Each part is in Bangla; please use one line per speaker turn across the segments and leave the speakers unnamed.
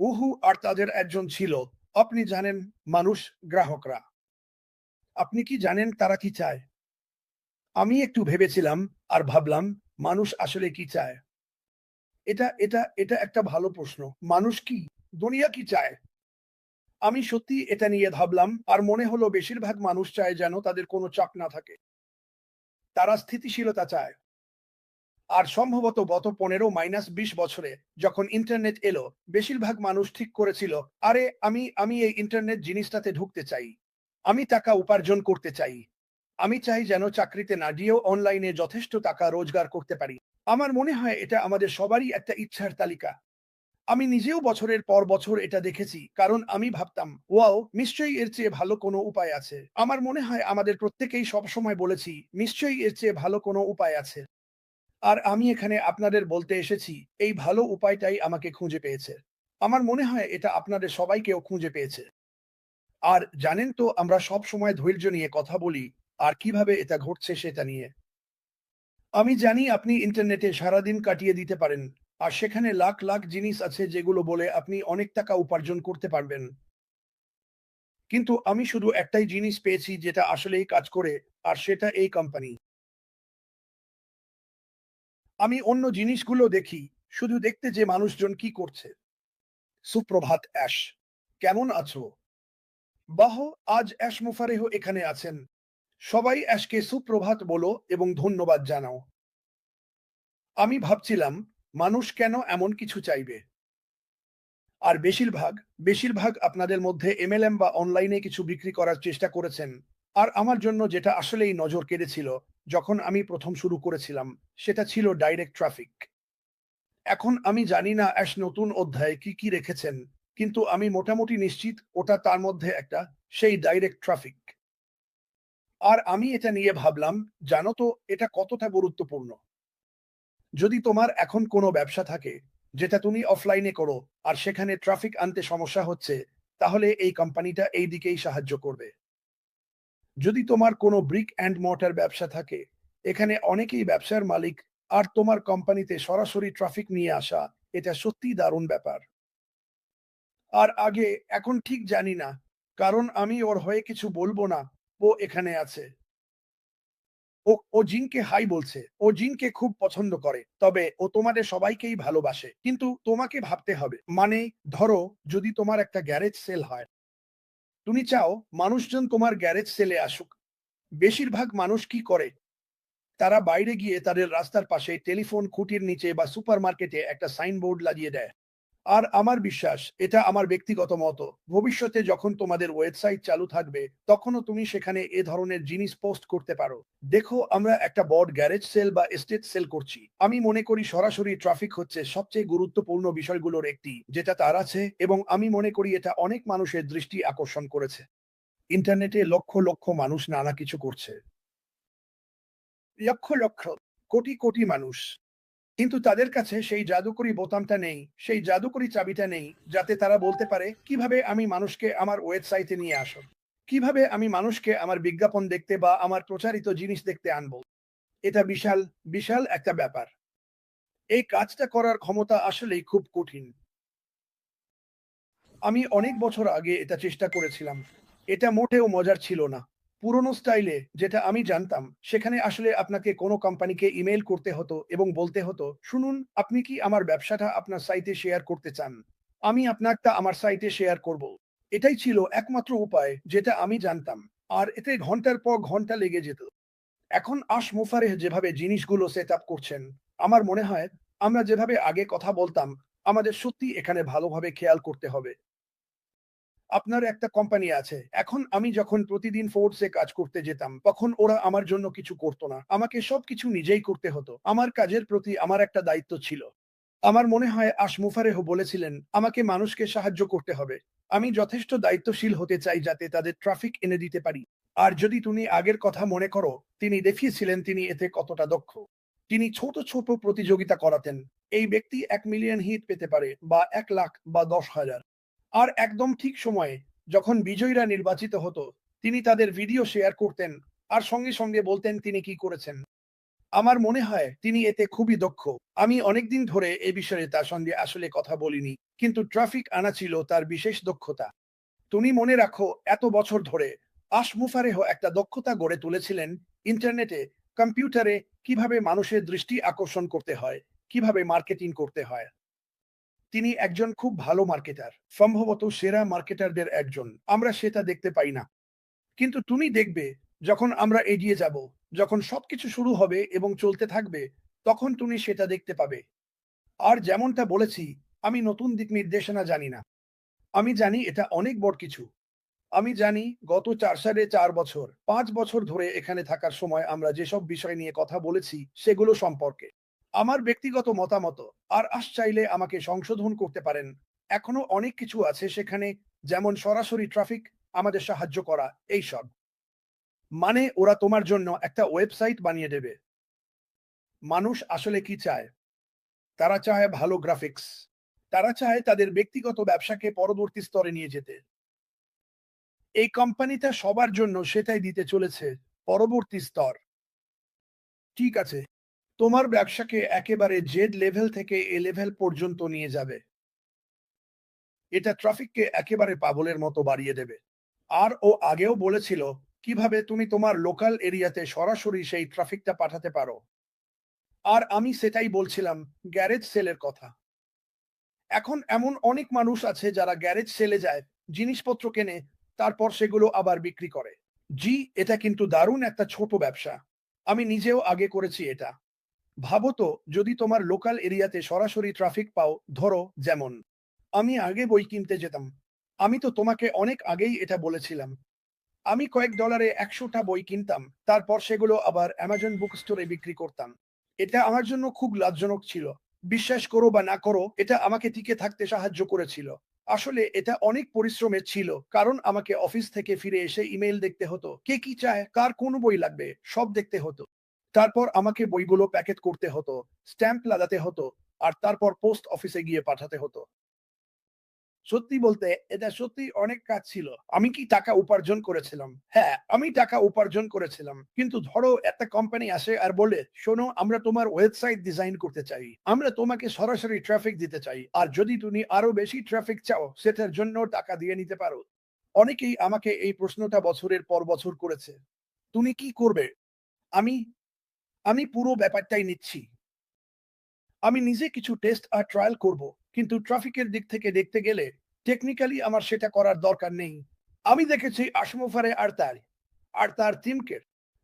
উহু আর তাদের একজন ছিল। আপনি জানেন মানুষ গ্রাহকরা। আপনি কি জানেন তারা কি চায়? আমি একটু ভেবেছিলাম আর ভাবলাম, মানুষ আসলে কি চায়? এটা এটা এটা একটা ভালো প্রশ্ন। মানুষ কি? দুনিয়া কি চায়? আমি সত্যি এটা নিয়ে ভাবলাম, আর মনে হলো বেশিরভাগ মানুষ চায় যেন তাদের কোনো চাপ না থাকে। তারা স্থিতিশীলতা চায়। আর সম্ভবত গত পনেরো মাইনাস বিশ বছরে যখন ইন্টারনেট এলো, বেশিরভাগ মানুষ ঠিক করেছিল, আরে, আমি আমি এই ইন্টারনেট জিনিসটাতে ঢুকতে চাই। আমি টাকা উপার্জন করতে চাই। আমি চাই যেন চাকরিতে না গিয়েও অনলাইনে যথেষ্ট টাকা রোজগার করতে পারি। আমার মনে হয় এটা আমাদের সবারই একটা ইচ্ছার তালিকা। আমি নিজেও বছরের পর বছর এটা দেখেছি, কারণ আমি ভাবতাম, ওয়াও, নিশ্চয়ই এর চেয়ে ভালো কোনো উপায় আছে। আমার মনে হয় আমাদের প্রত্যেকেই সবসময় বলেছি, নিশ্চয়ই এর চেয়ে ভালো কোনো উপায় আছে। আর আমি এখানে আপনাদের বলতে এসেছি, এই ভালো উপায়টাই আমাকে খুঁজে পেয়েছে। আমার মনে হয় এটা আপনাদের সবাইকেও খুঁজে পেয়েছে। আর জানেন তো, আমরা সব সময় ধৈর্য নিয়ে কথা বলি, আর কীভাবে এটা ঘটছে সেটা নিয়ে। আমি জানি আপনি ইন্টারনেটে সারাদিন কাটিয়ে দিতে পারেন, আর সেখানে লাখ লাখ জিনিস আছে যেগুলো বলে আপনি অনেক টাকা উপার্জন করতে পারবেন। কিন্তু আমি শুধু একটাই জিনিস পেয়েছি, যেটা আসলেই কাজ করে, আর সেটা এই কোম্পানি আমি অন্য জিনিসগুলো দেখি, শুধু দেখতে যে মানুষজন কি করছে। সুপ্রভাত অ্যাশ, কেমন আছো? বাহ, আজ অ্যাশ মুফারেহ এখানে আছেন। সবাই অ্যাশকে সুপ্রভাত বলো এবং ধন্যবাদ জানাও। আমি ভাবছিলাম, মানুষ কেন এমন কিছু চাইবে? আর বেশিরভাগ বেশিরভাগ আপনাদের মধ্যে এমএলএম বা অনলাইনে কিছু বিক্রি করার চেষ্টা করেছেন। আর আমার জন্য যেটা আসলেই নজর কেড়েছিল, যখন আমি প্রথম শুরু করেছিলাম। সেটা ছিল ডাইরেক্ট ট্রাফিক এখন আমি জানি না অ্যাশ নতুন অধ্যায়ে কি কি রেখেছেন, কিন্তু আমি মোটামুটি নিশ্চিত ওটা তার মধ্যে একটা, সেই ডাইরেক্ট ট্রাফিক আর আমি এটা নিয়ে ভাবলাম, জানো তো, এটা কতটা গুরুত্বপূর্ণ। যদি তোমার এখন কোনো ব্যবসা থাকে, যেটা তুমি অফলাইনে করো, আর সেখানে ট্রাফিক আনতে সমস্যা হচ্ছে, তাহলে এই কোম্পানিটা এই দিকেই সাহায্য করবে। যদি তোমার কোনো ব্রিক অ্যান্ড মর্টার ব্যবসা থাকে এখানে অনেকেই ব্যবসার মালিক আর তোমার কোম্পানিতে সরাসরি ট্রাফিক নিয়ে আসা, এটা সত্যি দারুণ ব্যাপার। আর আগে, এখন ঠিক জানি না, কারণ আমি ওর হয়ে কিছু বলব না, ও এখানে আছে। ও ও জিনকে হাই বলছে, ও জিনকে খুব পছন্দ করে, তবে ও তোমাদের সবাইকেই ভালোবাসে, কিন্তু তোমাকে ভাবতে হবে মানে ধরো যদি তোমার একটা গ্যারেজ সেল হয়, তুমি চাও মানুষজন তোমার গ্যারেজ সেলে আসুক, বেশিরভাগ মানুষ কি করে? তারা বাইরে গিয়ে তাদের রাস্তার পাশে টেলিফোন খুঁটির নিচে বা সুপার মার্কেটে একটা সাইনবোর্ড লাগিয়ে দেয়। আর আমার বিশ্বাস, এটা আমার ব্যক্তিগত মত। ভবিষ্যতে যখন তোমাদের ওয়েবসাইট চালু থাকবে, তখনও তুমি সেখানে এ ধরনের জিনিস পোস্ট করতে পারো। দেখো, আমরা একটা বড় গ্যারেজ সেল বা এস্টেট সেল করছি। আমি মনে করি সরাসরি ট্রাফিক হচ্ছে সবচেয়ে গুরুত্বপূর্ণ বিষয়গুলোর একটি, যেটা তার আছে এবং আমি মনে করি এটা অনেক মানুষের দৃষ্টি আকর্ষণ করেছে। ইন্টারনেটে লক্ষ লক্ষ মানুষ নানা কিছু করছে। লক্ষ লক্ষ, কোটি কোটি মানুষ। কিন্তু তাদের কাছে সেই জাদুকরি বোতামটা নেই, সেই জাদুকরি চাবিটা নেই, যাতে তারা বলতে পারে, কীভাবে আমি মানুষকে আমার ওয়েবসাইটে নিয়ে আসব? কীভাবে আমি মানুষকে আমার বিজ্ঞাপন দেখতে বা আমার প্রচারিত জিনিস দেখতে আনব? এটা বিশাল বিশাল একটা ব্যাপার। এই কাজটা করার ক্ষমতা আসলেই খুব কঠিন। আমি অনেক বছর আগে এটা চেষ্টা করেছিলাম। এটা মোটেও মজার ছিল না। পুরনো স্টাইলে যেটা আমি জানতাম, সেখানে আসলে আপনাকে কোনো কোম্পানিকে ইমেল করতে হতো এবং বলতে হতো, শুনুন, আপনি কি আমার ব্যবসাটা আপনার সাইটে শেয়ার করতে চান? আমি আপনারটা আমার সাইটে শেয়ার করব। এটাই ছিল একমাত্র উপায় যেটা আমি জানতাম, আর এতে ঘণ্টার পর ঘণ্টা লেগে যেত। এখন আশ মুফারেহ যেভাবে জিনিসগুলো সেট আপ করছেন, আমার মনে হয় আমরা যেভাবে আগে কথা বলতাম, আমাদের সত্যি এখানে ভালোভাবে খেয়াল করতে হবে। আপনার একটা কোম্পানি আছে। এখন আমি যখন প্রতিদিন ফোর্সে কাজ করতে যেতাম, তখন ওরা আমার জন্য কিছু করতো না। আমাকে সবকিছু নিজেই করতে হতো। আমার কাজের প্রতি আমার একটা দায়িত্ব ছিল। আমার মনে হয় আশমুফারেহ বলেছিলেন, আমাকে মানুষকে সাহায্য করতে হবে। আমি যথেষ্ট দায়িত্বশীল হতে চাই যাতে তাদের ট্রাফিক এনে দিতে পারি। আর যদি তুমি আগের কথা মনে করো, তিনি দেখিয়েছিলেন তিনি এতে কতটা দক্ষ। তিনি ছোট ছোট প্রতিযোগিতা করাতেন। এই ব্যক্তি এক মিলিয়ন হিট পেতে পারে বা এক লাখ বা দশ হাজার। আর একদম ঠিক সময়ে যখন বিজয়ীরা নির্বাচিত হতো, তিনি তাদের ভিডিও শেয়ার করতেন আর সঙ্গে সঙ্গে বলতেন তিনি কি করেছেন। আমার মনে হয় তিনি এতে খুবই দক্ষ। আমি অনেকদিন ধরে এ বিষয়ে তার সঙ্গে আসলে কথা বলিনি, কিন্তু ট্রাফিক আনা ছিল তার বিশেষ দক্ষতা। তুমি মনে রাখো, এত বছর ধরে আশমুফারেহ একটা দক্ষতা গড়ে তুলেছিলেন ইন্টারনেটে কম্পিউটারে কীভাবে মানুষের দৃষ্টি আকর্ষণ করতে হয়, কীভাবে মার্কেটিং করতে হয়। তিনি একজন খুব ভালো মার্কেটার সম্ভবত সেরা মার্কেটারদের একজন। আমরা সেটা দেখতে পাই না। কিন্তু তুমি দেখবে, যখন আমরা এগিয়ে যাব, যখন সবকিছু শুরু হবে এবং চলতে থাকবে, তখন তুমি সেটা দেখতে পাবে। আর যেমনটা বলেছি, আমি নতুন দিক নির্দেশনা জানি না। আমি জানি এটা অনেক বড় কিছু। আমি জানি গত চার সাড়ে চার বছর, পাঁচ বছর ধরে এখানে থাকার সময় আমরা যেসব বিষয় নিয়ে কথা বলেছি, সেগুলো সম্পর্কে। আমার ব্যক্তিগত মতামত। আর আশ চাইলে আমাকে সংশোধন করতে পারেন। এখনও অনেক কিছু আছে সেখানে, যেমন সরাসরি ট্রাফিক, আমাদের সাহায্য করা এইসব মানে ওরা তোমার জন্য একটা ওয়েবসাইট বানিয়ে দেবে। মানুষ আসলে কি চায়? তারা চায় ভালো গ্রাফিক্স। তারা চায় তাদের ব্যক্তিগত ব্যবসাকে পরবর্তী স্তরে নিয়ে যেতে। এই কোম্পানিটা সবার জন্য সেটাই দিতে চলেছে, পরবর্তী স্তর। ঠিক আছে। তোমার ব্যবসাকে একেবারে জেড লেভেল থেকে এ লেভেল পর্যন্ত নিয়ে যাবে। এটা ট্রাফিককে একেবারে পাগলের মতো বাড়িয়ে দেবে। আর ও আগেও বলেছিল, কীভাবে তুমি তোমার লোকাল এরিয়াতে সরাসরি সেই ট্রাফিকটা পাঠাতে পারো? আর আমি সেটাই বলছিলাম, গ্যারেজ সেলের কথা। এখন এমন অনেক মানুষ আছে যারা গ্যারেজ সেলে যায়, জিনিসপত্র কেনে, তারপর সেগুলো আবার বিক্রি করে। জি, এটা কিন্তু দারুণ একটা ছোট ব্যবসা। আমি নিজেও আগে করেছি এটা। ভাবো তো, যদি তোমার লোকাল এরিয়াতে সরাসরি ট্রাফিক পাও, ধরো যেমন, আমি আগে বই কিনতে যেতাম। আমি তো তোমাকে অনেক আগেই এটা বলেছিলাম। আমি কয়েক ডলারে একশোটা বই কিনতাম, তারপর সেগুলো আবার অ্যামাজন বুক স্টোরে বিক্রি করতাম। এটা আমার জন্য খুব লাভজনক ছিল। বিশ্বাস করো বা না করো, এটা আমাকে টিকে থাকতে সাহায্য করেছিল। আসলে এটা অনেক পরিশ্রমের ছিল, কারণ আমাকে অফিস থেকে ফিরে এসে ইমেল দেখতে হতো। কে কি চায়? কার কোন বই লাগবে? সব দেখতে হতো। তারপর আমাকে বইগুলো প্যাকেট করতে হতো, স্ট্যাম্প লাগাতে হতো, আর তারপর পোস্ট অফিসে গিয়ে পাঠাতে হতো। সত্যি বলতে, এটা সত্যি অনেক কাজ ছিল। আমি কি টাকা উপার্জন করেছিলাম? হ্যাঁ আমি টাকা উপার্জন করেছিলাম। কিন্তু ধরো, একটা কোম্পানি আসে আর বলে, শোনো, আমরা তোমার ওয়েবসাইট ডিজাইন করতে চাই। আমরা তোমাকে সরাসরি ট্রাফিক দিতে চাই। আর যদি তুমি আরও বেশি ট্রাফিক চাও, সেটার জন্য টাকা দিয়ে নিতে পারো। অনেকেই আমাকে এই প্রশ্নটা বছরের পর বছর করেছে। তুমি কি করবে? আমি আমি পুরো ব্যাপারটাই নিচ্ছি। আমি নিজে কিছু টেস্ট আর ট্রায়াল করব, কিন্তু ট্রাফিকের দিক থেকে দেখতে গেলে টেকনিক্যালি আমার সেটা করার দরকার নেই। আমি দেখেছি আসমোফারে আর তার আর তার টিমকে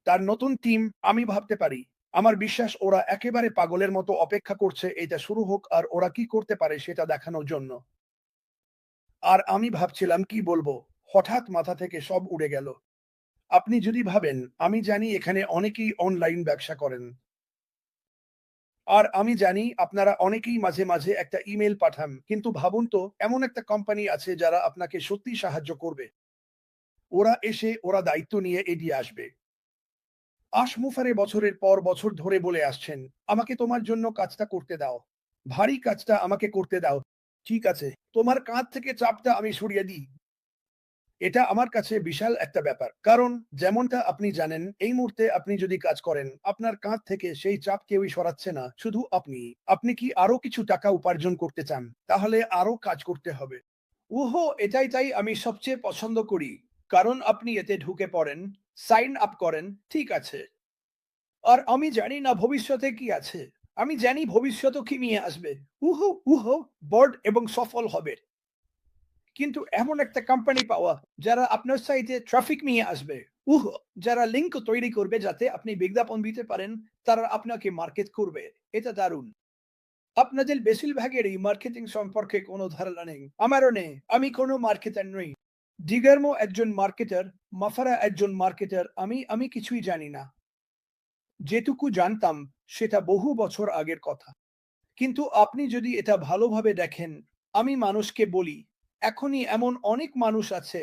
তার নতুন টিম আমি ভাবতে পারি। আমার বিশ্বাস ওরা একেবারে পাগলের মতো অপেক্ষা করছে, এটা শুরু হোক আর ওরা কি করতে পারে সেটা দেখানোর জন্য। আর আমি ভাবছিলাম কি বলব, হঠাৎ মাথা থেকে সব উড়ে গেল। আপনি যদি ভাবেন, আমি জানি এখানে অনেকেই অনলাইন ব্যবসা করেন। আর আমি জানি আপনারা অনেকেই মাঝে মাঝে একটা ইমেল পাঠান। কিন্তু ভাবুন তো, এমন একটা কোম্পানি আছে যারা আপনাকে সত্যি সাহায্য করবে। ওরা এসে ওরা দায়িত্ব নিয়ে এগিয়ে আসবে। আশমুফারে বছরের পর বছর ধরে বলে আসছেন, আমাকে তোমার জন্য কাজটা করতে দাও। ভারী কাজটা আমাকে করতে দাও। ঠিক আছে, তোমার কাঁধ থেকে চাপটা আমি সরিয়ে দিই। এটা আমার কাছে বিশাল একটা ব্যাপার। কারণ যেমনটা আপনি জানেন, এই মুহূর্তে আপনি যদি কাজ করেন, আপনার কাঁধ থেকে সেই চাপ কেউই সরাচ্ছে না, শুধু আপনি। আপনি কি আরও কিছু টাকা উপার্জন করতে চান, তাহলে আরও কাজ করতে হবে। ওহো, এটাই তাই আমি সবচেয়ে পছন্দ করি। কারণ আপনি এতে ঢুকে পড়েন, সাইন আপ করেন, ঠিক আছে। আর আমি জানি না ভবিষ্যতে কি আছে। আমি জানি ভবিষ্যতে কি নিয়ে আসবে। উহো উহো, বড় এবং সফল হবে। কিন্তু এমন একটা কোম্পানি পাওয়া, যারা আপনার সাইটে ট্রাফিক নিয়ে আসবে। উহ, যারা লিঙ্ক তৈরি করবে যাতে আপনি বিজ্ঞাপন দিতে পারেন, তারা আপনাকে মার্কেট করবে। এটা দারুণ। আপনাদের বেশিরভাগেরই মার্কেটিং সম্পর্কে কোনো ধারণা নেই। আমারও নেই। আমি কোনো মার্কেটার নই। ডিগার্মো একজন মার্কেটার মাফারা একজন মার্কেটার আমি আমি কিছুই জানি না। যেটুকু জানতাম, সেটা বহু বছর আগের কথা। কিন্তু আপনি যদি এটা ভালোভাবে দেখেন, আমি মানুষকে বলি এখনই এমন অনেক মানুষ আছে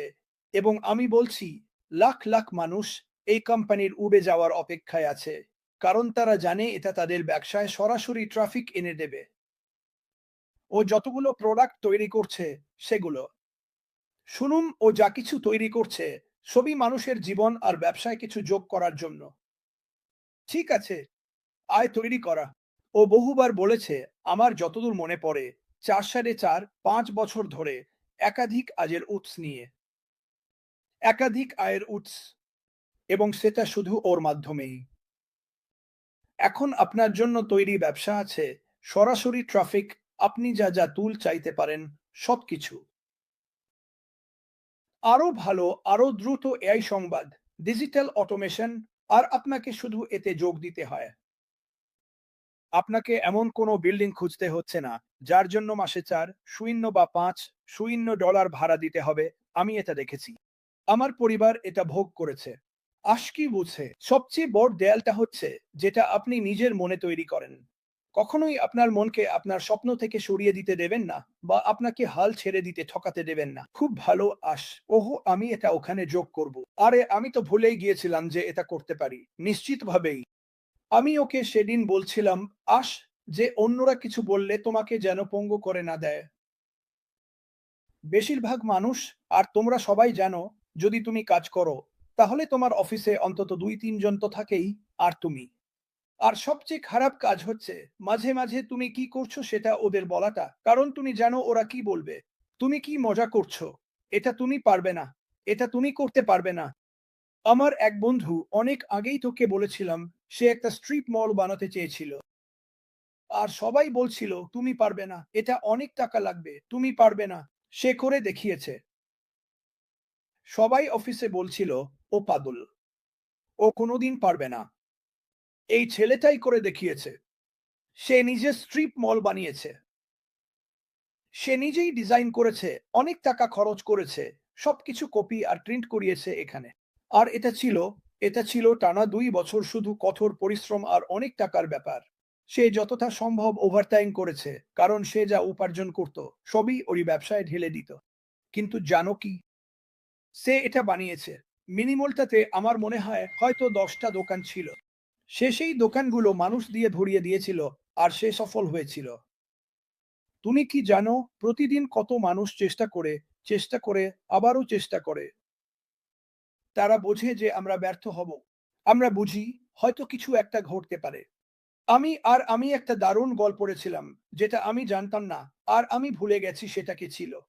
এবং আমি বলছি, লাখ লাখ মানুষ এই কোম্পানির উড়ে যাওয়ার অপেক্ষায় আছে, কারণ তারা জানে এটা তাদের ব্যবসায় সরাসরি ট্রাফিক এনে দেবে। ও যতগুলো প্রোডাক্ট তৈরি করছে, সেগুলো। শুনুন, ও যা কিছু তৈরি করছে, সবই মানুষের জীবন আর ব্যবসায় কিছু যোগ করার জন্য। ঠিক আছে, আয় তৈরি করা। ও বহুবার বলেছে, আমার যতদূর মনে পড়ে, চার সাড়ে চার, পাঁচ বছর ধরে একাধিক আয়ের উৎস নিয়ে। একাধিক আয়ের উৎস, এবং সেটা শুধু ওর মাধ্যমেই। এখন আপনার জন্য তৈরি ব্যবসা আছে, সরাসরি ট্রাফিক, আপনি যা যা তুল চাইতে পারেন, সবকিছু। আরও ভালো আরও দ্রুত এআই সংবাদ, ডিজিটাল অটোমেশন, আর আপনাকে শুধু এতে যোগ দিতে হয়। আপনাকে এমন কোনো বিল্ডিং খুঁজতে হচ্ছে না, যার জন্য মাসে চার, শূন্য বা পাঁচ শূন্য ডলার ভাড়া দিতে হবে, আমি এটা দেখেছি। আমার পরিবার এটা ভোগ করেছে। আশকি বুঝে সবচেয়ে বড় দেয়ালটা হচ্ছে যেটা আপনি নিজের মনে তৈরি করেন। কখনোই আপনার মনকে আপনার স্বপ্ন থেকে সরিয়ে দিতে দেবেন না বা আপনাকে হাল ছেড়ে দিতে ঠকাতে দেবেন না। খুব ভালো আস ওহো, আমি এটা ওখানে যোগ করব। আরে, আমি তো ভুলেই গিয়েছিলাম যে এটা করতে পারি। নিশ্চিতভাবেই। আমি ওকে সেদিন বলছিলাম আস যে অন্যরা কিছু বললে তোমাকে যেন পঙ্গু করে না দেয়। বেশিরভাগ মানুষ, আর তোমরা সবাই জানো, যদি তুমি কাজ করো, তাহলে তোমার অফিসে অন্তত দুই তিনজন তো থাকেই, আর তুমি। আর সবচেয়ে খারাপ কাজ হচ্ছে, মাঝে মাঝে তুমি কি করছ সেটা ওদের বলাটা, কারণ তুমি জানো ওরা কি বলবে। তুমি কি মজা করছ? এটা তুমি পারবে না। এটা তুমি করতে পারবে না। আমার এক বন্ধু, অনেক আগেই তোকে বলেছিলাম, সে একটা স্ট্রিপ মল বানাতে চেয়েছিল। আর সবাই বলছিল, তুমি পারবে না। এটা অনেক টাকা লাগবে। তুমি পারবে না। সে করে দেখিয়েছে। সবাই অফিসে বলছিল, ও পাগল, ও কোনোদিন পারবে না। এই ছেলেটাই করে দেখিয়েছে। সে নিজে স্ট্রিপ মল বানিয়েছে। সে নিজেই ডিজাইন করেছে, অনেক টাকা খরচ করেছে, সবকিছু কপি আর প্রিন্ট করিয়েছে এখানে। আর এটা ছিল এটা ছিল টানা দুই বছর শুধু কঠোর পরিশ্রম আর অনেক টাকার ব্যাপার। সে যতটা সম্ভব ওভারটাইম করেছে, কারণ সে যা উপার্জন করত, সবই ওরই ব্যবসায় ঢেলে দিত। কিন্তু জানো কি? সে এটা বানিয়েছে। মিনিমলটাতে আমার মনে হয় হয়তো দশটা দোকান ছিল। সে সেই দোকানগুলো মানুষ দিয়ে ভরিয়ে দিয়েছিল, আর সে সফল হয়েছিল। তুমি কি জানো প্রতিদিন কত মানুষ চেষ্টা করে চেষ্টা করে, আবারও চেষ্টা করে? তারা বোঝে যে আমরা ব্যর্থ হব। আমরা বুঝি হয়তো কিছু একটা ঘটতে পারে। আমি আর আমি একটা দারুণ গল্প পড়েছিলাম, যেটা আমি জানতাম না, আর আমি ভুলে গেছি সেটা কি ছিল।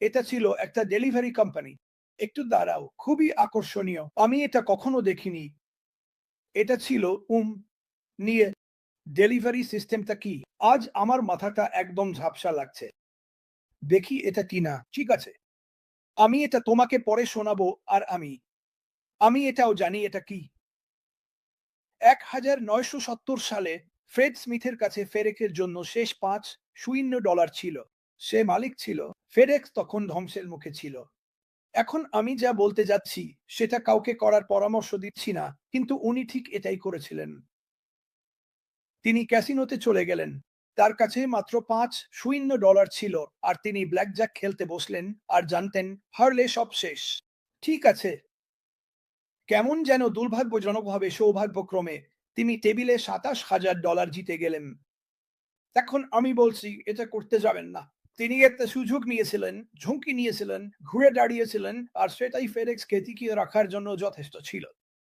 এটা ছিল একটা ডেলিভারি কোম্পানি। একটু দাঁড়াও, খুবই আকর্ষণীয়, আমি এটা কখনো দেখিনি। এটা ছিল, উম, নিয়ে, ডেলিভারি সিস্টেমটা কি? আজ আমার মাথাটা একদম ঝাপসা লাগছে। দেখি এটা কি না, ঠিক আছে। আমি এটা তোমাকে পরে শোনাবো, আর আমি। আমি এটাও জানি এটা কি। এক হাজার নয়শো সত্তর সালে ফ্রেড স্মিথের কাছে ফেরেকের জন্য শেষ পাঁচ শূন্য ডলার ছিল। সে মালিক ছিল। ফেডেক্স তখন ধ্বংসের মুখে ছিল। এখন আমি যা বলতে যাচ্ছি, সেটা কাউকে করার পরামর্শ দিচ্ছি না, কিন্তু উনি ঠিক এটাই করেছিলেন। তিনি ক্যাসিনোতে চলে গেলেন। তার কাছে মাত্র পাঁচ শূন্য ডলার ছিল, আর তিনি ব্ল্যাকজ্যাক খেলতে বসলেন, আর জানতেন হারলে সব শেষ। ঠিক আছে কেমন যেন দুর্ভাগ্যজনকভাবে, সৌভাগ্যক্রমে তিনি টেবিলে সাতাশ হাজার ডলার জিতে গেলেন। এখন আমি বলছি, এটা করতে যাবেন না। তিনি একটা সুযোগ নিয়েছিলেন, ঝুঁকি নিয়েছিলেন, ঘুরে দাঁড়িয়েছিলেন, আর সেটাই ফেডেক্সকে টিকিয়ে রাখার জন্য যথেষ্ট ছিল।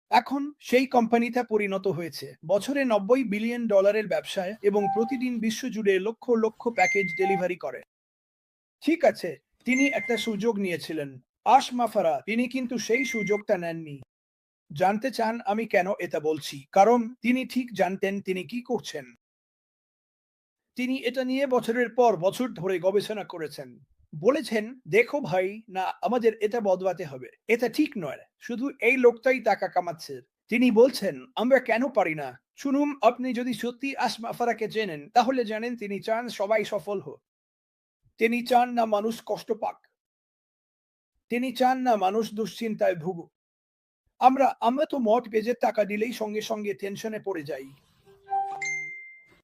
এখন সেই কোম্পানিটা পরিণত হয়েছে। বছরে নব্বই বিলিয়ন ডলারের ব্যবসায় এবং প্রতিদিন বিশ্বজুড়ে লক্ষ লক্ষ প্যাকেজ ডেলিভারি করে। ঠিক আছে, তিনি একটা সুযোগ নিয়েছিলেন। আশ মাফারা, তিনি কিন্তু সেই সুযোগটা নেননি। জানতে চান আমি কেন এটা বলছি? কারণ তিনি ঠিক জানতেন তিনি কি করছেন। তিনি এটা নিয়ে বছরের পর বছর ধরে গবেষণা করেছেন। বলেছেন, দেখো ভাই, না, আমাদের এটা বদলাতে হবে। এটা ঠিক নয়। শুধু এই লোকটাই টাকা কামাচ্ছে। তিনি বলছেন, আমরা কেন পারি না? শুনুন, আপনি যদি সত্যি আসমা ফারাকে চেনেন, তাহলে জানেন তিনি চান সবাই সফল হোক। তিনি চান না মানুষ কষ্ট পাক। তিনি চান না মানুষ দুশ্চিন্তায় ভুগুক। আমরা আমরা তো মঠ পেজের টাকা দিলেই সঙ্গে সঙ্গে টেনশনে পড়ে যাই।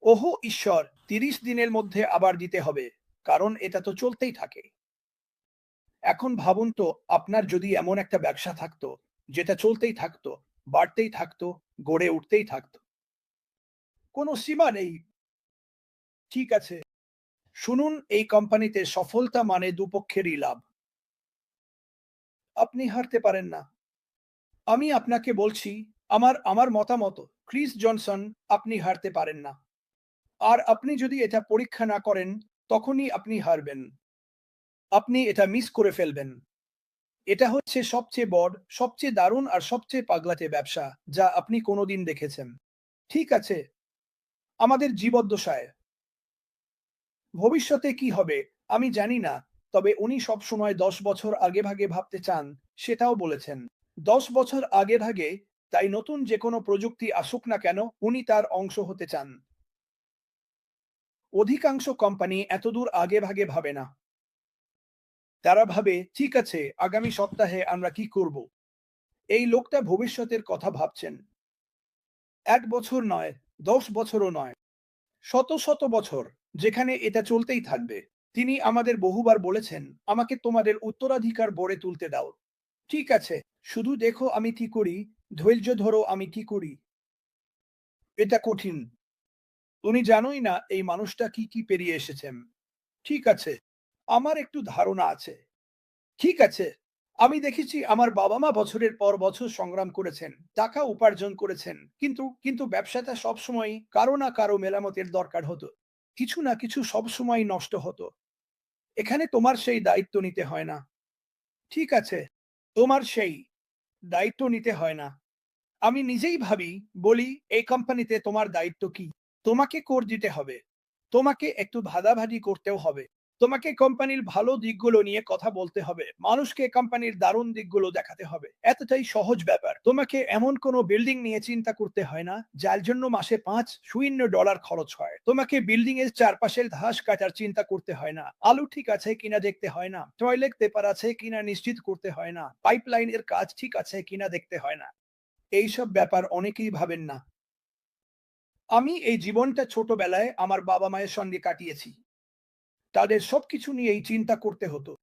ওহো, ঈশ্বর, তিরিশ দিনের মধ্যে আবার দিতে হবে, কারণ এটা তো চলতেই থাকে। এখন ভাবুন তো, আপনার যদি এমন একটা ব্যবসা থাকতো, যেটা চলতেই থাকতো, বাড়তেই থাকতো, গড়ে উঠতেই থাকতো। কোনো সীমা নেই। ঠিক আছে। শুনুন, এই কোম্পানিতে সফলতা মানে দুপক্ষেরই লাভ। আপনি হারতে পারেন না। আমি আপনাকে বলছি, আমার আমার মতামত, ক্রিস জনসন আপনি হারতে পারেন না। আর আপনি যদি এটা পরীক্ষা না করেন, তখনই আপনি হারবেন। আপনি এটা মিস করে ফেলবেন। এটা হচ্ছে সবচেয়ে বড়, সবচেয়ে দারুণ আর সবচেয়ে পাগলাটে ব্যবসা, যা আপনি কোনোদিন দেখেছেন। ঠিক আছে? আমাদের জীবদ্দশায়। ভবিষ্যতে কি হবে, আমি জানি না, তবে উনি সবসময় দশ বছর আগে ভাগে ভাবতে চান, সেটাও বলেছেন। দশ বছর আগে ভাগে, তাই নতুন যে কোনো প্রযুক্তি আসুক না কেন, উনি তার অংশ হতে চান। অধিকাংশ কোম্পানি এতদূর আগে ভাগে ভাবে না। তারা ভাবে, ঠিক আছে, আগামী সপ্তাহে আমরা কি করব? এই লোকটা ভবিষ্যতের কথা ভাবছেন। এক বছর নয়, দশ বছরও নয়, শত শত বছর, যেখানে এটা চলতেই থাকবে। তিনি আমাদের বহুবার বলেছেন, আমাকে তোমাদের উত্তরাধিকার গড়ে তুলতে দাও। ঠিক আছে, শুধু দেখো আমি কি করি, ধৈর্য ধরো আমি কি করি। এটা কঠিন। তুমি জানোই না এই মানুষটা কি কি পেরিয়ে এসেছেন। ঠিক আছে, আমার একটু ধারণা আছে। ঠিক আছে, আমি দেখেছি আমার বাবা মা বছরের পর বছর সংগ্রাম করেছেন, টাকা উপার্জন করেছেন, কিন্তু কিন্তু ব্যবসাটা সবসময় কারও না কারও মেরামতের দরকার হতো। কিছু না কিছু সবসময় নষ্ট হতো। এখানে তোমার সেই দায়িত্ব নিতে হয় না। ঠিক আছে তোমার সেই দায়িত্ব নিতে হয় না। আমি নিজেই ভাবি, বলি, এই কোম্পানিতে তোমার দায়িত্ব কি? তোমাকে কর দিতে হবে। তোমাকে একটু ভাদাভাদি করতেও হবে। তোমাকে কোম্পানির ভালো দিকগুলো নিয়ে কথা বলতে হবে। মানুষকে কোম্পানির দারুণ দিকগুলো দেখাতে হবে। এতটাই সহজ ব্যাপার। তোমাকে এমন কোনো বিল্ডিং নিয়ে চিন্তা করতে হয় না, যার জন্য মাসে পাঁচ শূন্য ডলার খরচ হয়। তোমাকে বিল্ডিং এর চারপাশের ঘাস কাটার চিন্তা করতে হয় না। আলু ঠিক আছে কিনা দেখতে হয় না। টয়লেট পেপার আছে কিনা নিশ্চিত করতে হয় না। পাইপলাইনের কাজ ঠিক আছে কিনা দেখতে হয় না। এইসব ব্যাপার অনেকেই ভাবেন না। আমি এই জীবনটা ছোটবেলায় আমার বাবা মায়ের সঙ্গে কাটিয়েছি। তাদের সবকিছু নিয়েই চিন্তা করতে হতো।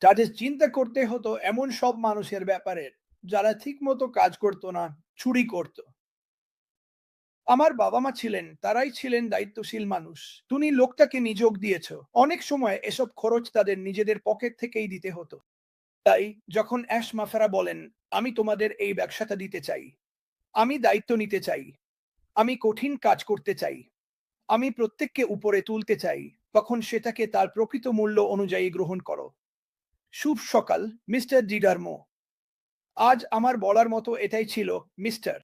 তাদের চিন্তা করতে হতো এমন সব মানুষের ব্যাপারে যারা ঠিক মতো কাজ করতো না, চুরি করত। আমার বাবা মা ছিলেন, তারাই ছিলেন দায়িত্বশীল মানুষ। তুমি লোকটাকে নিযোগ দিয়েছ। অনেক সময় এসব খরচ তাদের নিজেদের পকেট থেকেই দিতে হতো। তাই যখন অ্যাশ মাফেরা বলেন, আমি তোমাদের এই ব্যবসাটা দিতে চাই। আমি দায়িত্ব নিতে চাই। আমি কঠিন কাজ করতে চাই। আমি প্রত্যেককে উপরে তুলতে চাই। তখন সেটাকে তার প্রকৃত মূল্য অনুযায়ী গ্রহণ করো। শুভ সকাল, মিস্টার ডিডারমো। আজ আমার বলার মতো এটাই ছিল, মিস্টার।